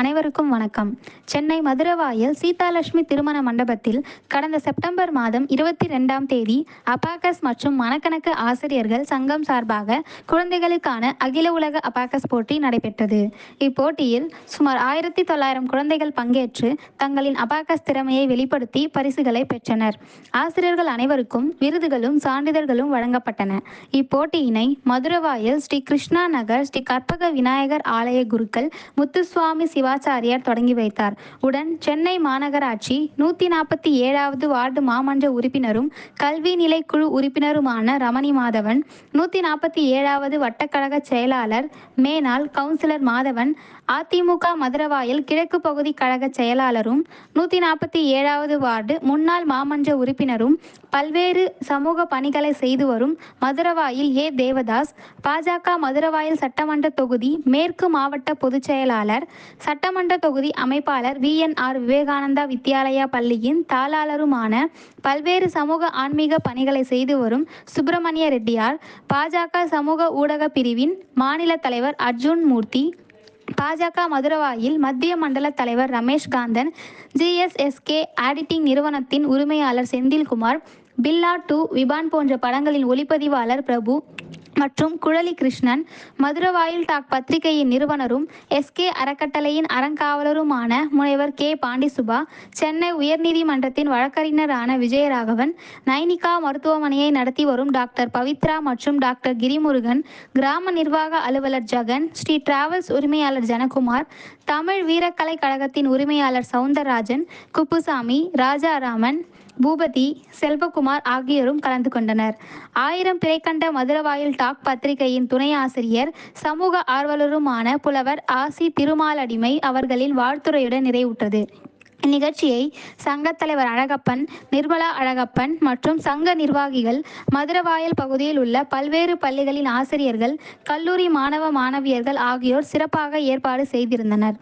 அனைவருக்கும் வணக்கம். சென்னை மதுரவாயல் சீதாலட்சுமி திருமண மண்டபத்தில் கடந்த செப்டம்பர் மாதம் இருபத்தி ரெண்டாம் தேதி அபாகஸ் மற்றும் மனக்கணக்கு ஆசிரியர்கள் சங்கம் சார்பாக குழந்தைகளுக்கான அகில உலக அபாகஸ் போட்டி நடைபெற்றது. இப்போட்டியில் சுமார் ஆயிரத்தி தொள்ளாயிரம் குழந்தைகள் பங்கேற்று தங்களின் அபாகஸ் திறமையை வெளிப்படுத்தி பரிசுகளை பெற்றனர். ஆசிரியர்கள் அனைவருக்கும் விருதுகளும் சான்றிதழ்களும் வழங்கப்பட்டன. இப்போட்டியினை மதுரவாயல் ஸ்ரீ கிருஷ்ணா நகர் ஸ்ரீ கற்பக விநாயகர் ஆலய குருக்கள் முத்துசுவாமி சிவா சிவாச்சாரியார் தொடங்கி வைத்தார். உடன் சென்னை மாநகராட்சி நூத்தி நாற்பத்தி ஏழாவது வார்டு மாமன்ற உறுப்பினரும் கல்வி நிலை குழு உறுப்பினருமான ரமணி மாதவன் நூத்தி நாற்பத்தி ஏழாவது வட்டக்கழக செயலாளர் மேனாள் கவுன்சிலர் மாதவன் அதிமுக மதுரவாயல் கிழக்கு பகுதி கழக செயலாளரும் நூத்தி நாற்பத்தி ஏழாவது வார்டு முன்னாள் மாமன்ற உறுப்பினரும் பல்வேறு சமூக பணிகளை செய்து வரும் மதுரவாயில் ஏ. தேவதாஸ் பாஜக மதுரவாயல் சட்டமன்ற தொகுதி மேற்கு மாவட்ட பொதுச் செயலாளர் சட்டமன்ற தொகுதி அமைப்பாளர் விஎன்ஆர் விவேகானந்தா வித்யாலயா பள்ளியின் தாளாளருமான பல்வேறு சமூக ஆன்மீக பணிகளை செய்து வரும் சுப்பிரமணிய ரெட்டியார் பாஜக சமூக ஊடக பிரிவின் மாநில தலைவர் அர்ஜுன் மூர்த்தி பாஜக மதுரவாயில் மத்திய மண்டல தலைவர் ரமேஷ் காந்தன் ஜிஎஸ்எஸ்கே ஆடிட்டிங் நிறுவனத்தின் உரிமையாளர் செந்தில்குமார் பில்லா டூ விபான் போன்ற படங்களின் ஒளிப்பதிவாளர் பிரபு மற்றும் குழலி கிருஷ்ணன் மதுரவாயில் டாக் பத்திரிகையின் நிறுவனரும் எஸ்கே அறக்கட்டளையின் அறங்காவலருமான முனைவர் கே. பாண்டிசுபா சென்னை உயர்நீதிமன்றத்தின் வழக்கறிஞரான விஜயராகவன் நைனிகா மருத்துவமனையை நடத்தி வரும் டாக்டர் பவித்ரா மற்றும் டாக்டர் கிரிமுருகன் கிராம நிர்வாக அலுவலர் ஜெகன் ஸ்ரீ டிராவல்ஸ் உரிமையாளர் ஜனகுமார் தமிழ் வீரக்கலை கழகத்தின் உரிமையாளர் சவுந்தரராஜன் குப்புசாமி ராஜாராமன் பூபதி செல்வகுமார் ஆகியோரும் கலந்து கொண்டனர். ஆயிரம் பிறை கண்ட மதுரவாயில் டாக் பத்திரிகையின் துணை ஆசிரியர் சமூக ஆர்வலருமான புலவர் ஆசி திருமாலடிமை அவர்களின் வாழ்த்துரையுடன் நிறைவுற்றது. இந்நிகழ்ச்சியை சங்கத் தலைவர் அழகப்பன் நிர்மலா அழகப்பன் மற்றும் சங்க நிர்வாகிகள் மதுரவாயல் பகுதியில் உள்ள பல்வேறு பள்ளிகளின் ஆசிரியர்கள் கல்லூரி மாணவ மாணவியர்கள் ஆகியோர் சிறப்பாக ஏற்பாடு செய்திருந்தனர்.